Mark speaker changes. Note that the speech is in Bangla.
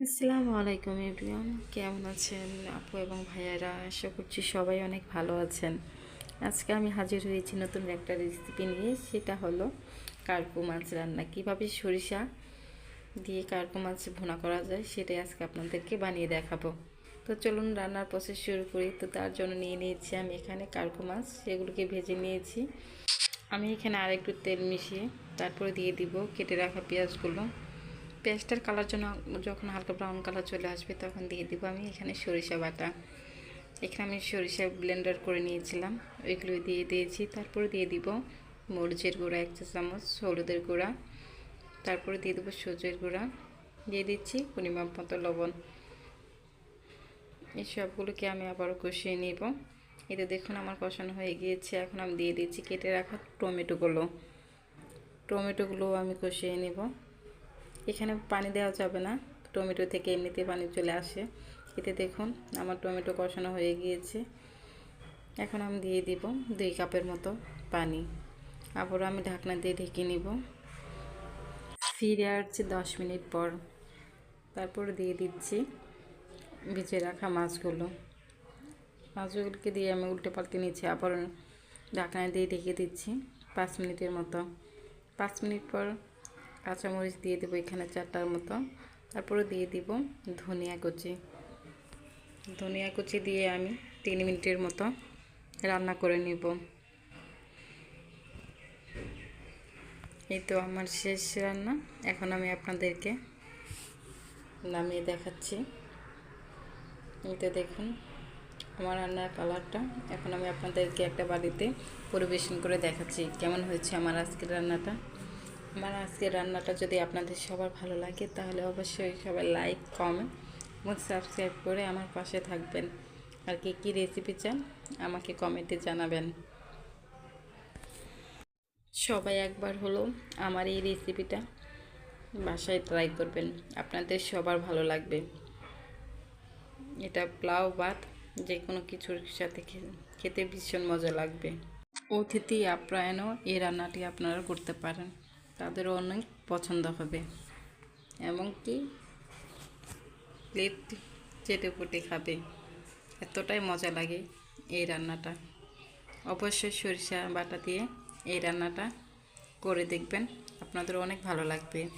Speaker 1: আসসালামু আলাইকুম এভরিওয়ান। কেমন আছেন আপু এবং ভাইয়ারা? আশা করছি সবাই অনেক ভালো আছেন। আজকে আমি হাজির হয়েছি নতুন একটা রেসিপি নিয়ে। সেটা হলো কার্পু মাছ রান্না। কীভাবে সরিষা দিয়ে কার্পু মাছ ভুনা করা যায় সেটাই আজকে আপনাদেরকে বানিয়ে দেখাবো। তো চলুন রান্নার প্রসেস শুরু করি। তো তার জন্য নিয়ে নিয়েছি আমি এখানে কার্পু মাছ। সেগুলোকে ভেজে নিয়েছি। আমি এখানে আরেকটু তেল মিশিয়ে তারপরে দিয়ে দিব কেটে রাখা পেঁয়াজগুলো। পেঁয়াজটার কালার জন্য যখন হালকা ব্রাউন কালার চলে আসবে, তখন দিয়ে দিব আমি এখানে সরিষা বাটা। এখানে আমি সরিষা ব্লেন্ডার করে নিয়েছিলাম। ওইগুলো দিয়ে দিয়েছি। তারপরে দিয়ে দিব মরিচের গুঁড়া এক চা চামচ, হলুদের গুঁড়া। তারপরে দিয়ে দেবো সজের গুঁড়া। দিয়ে দিচ্ছি পরিমাপ মতো লবণ। এই সবগুলোকে আমি আবারও কষিয়ে নিব। এতে দেখুন আমার কষানো হয়ে গিয়েছে। এখন আমি দিয়ে দিচ্ছি কেটে রাখা টমেটোগুলো। টমেটোগুলো আমি কষিয়ে নেব। এখানে পানি দেওয়া যাবে না। টমেটো থেকে এমনিতে পানি চলে আসে। এতে দেখুন, আমার টমেটো কষানো হয়ে গিয়েছে। এখন আমি দিয়ে দিব দুই কাপের মতো পানি। আবারও আমি ঢাকনা দিয়ে ঢেকে নিব। ফিরে আসছি দশ মিনিট পর। তারপর দিয়ে দিচ্ছি ভিজে রাখা মাছগুলো। মাছগুলোকে দিয়ে আমি উল্টে পাল্টে নিচ্ছি। আবার ঢাকনা দিয়ে ঢেকে দিচ্ছি পাঁচ মিনিটের মতো। পাঁচ মিনিট পর কাঁচামরিচ দিয়ে দেবো এখানে চারটার মতো। তারপরে দিয়ে দিব ধনিয়া কুচি। ধনিয়া কুচি দিয়ে আমি তিন মিনিটের মতো রান্না করে নিব। এই তো আমার শেষ রান্না। এখন আমি আপনাদেরকে নামিয়ে দেখাচ্ছি। এই তো দেখুন, আমার রান্নার কালারটা। এখন আমি আপনাদেরকে একটা বাড়িতে পরিবেশন করে দেখাচ্ছি, কেমন হয়েছে আমার আজকের রান্নাটা। আমার আজকের রান্নাটা যদি আপনাদের সবার ভালো লাগে, তাহলে অবশ্যই সবাই লাইক কমেন্ট এবং সাবস্ক্রাইব করে আমার পাশে থাকবেন। আর কি কী রেসিপি চান, আমাকে কমেন্টে জানাবেন। সবাই একবার হলো আমার এই রেসিপিটা বাসায় ট্রাই করবেন, আপনাদের সবার ভালো লাগবে। এটা প্লাউ ভাত যে কোনো কিছুর সাথে খেতে ভীষণ মজা লাগবে। অতিথি আপ্যায়নও এই রান্নাটি আপনারা করতে পারেন। তাদেরও অনেক পছন্দ হবে। এবং কি? প্লেট চেটে পুটে খাবে। এতটাই মজা লাগে এই রান্নাটা। অবশ্যই সরিষা বাটা দিয়ে এই রান্নাটা করে দেখবেন। আপনাদের অনেক ভালো লাগবে।